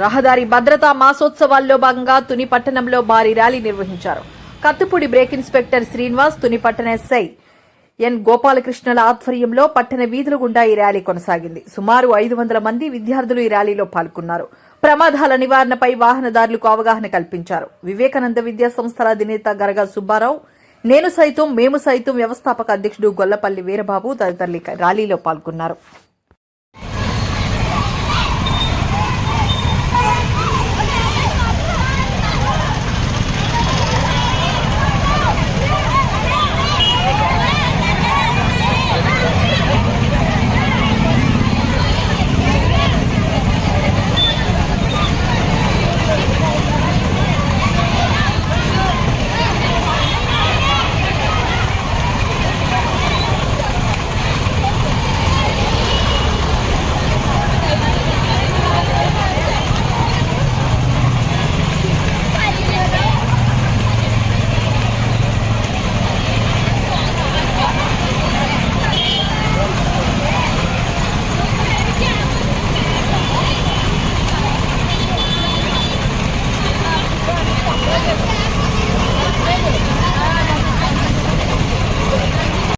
రహదారి భద్రతా మాసోత్సవాల్లో భాగంగా తుని పట్టణంలో భారీ ర్యాలీ నిర్వహించారు. కత్తుపూడి బ్రేక్ ఇన్స్పెక్టర్ శ్రీనివాస్ తుని పట్టణ ఎస్ఐ ఎన్ గోపాలకృష్ణల ఆధ్వర్యంలో పట్టణ వీధుల గుండా ఈ ర్యాలీ కొనసాగింది. సుమారు ఐదు వందల మంది విద్యార్థులు ఈ ర్యాలీలో పాల్గొన్నారు. ప్రమాదాల నివారణపై వాహనదారులకు అవగాహన కల్పించారు. వివేకానంద విద్యా సంస్థల అధినేత గరగ సుబ్బారావు నేను సైతం మేము సైతం వ్యవస్థాపక అధ్యక్షుడు గొల్లపల్లి వీరబాబు తదితరులు ర్యాలీలో పాల్గొన్నారు.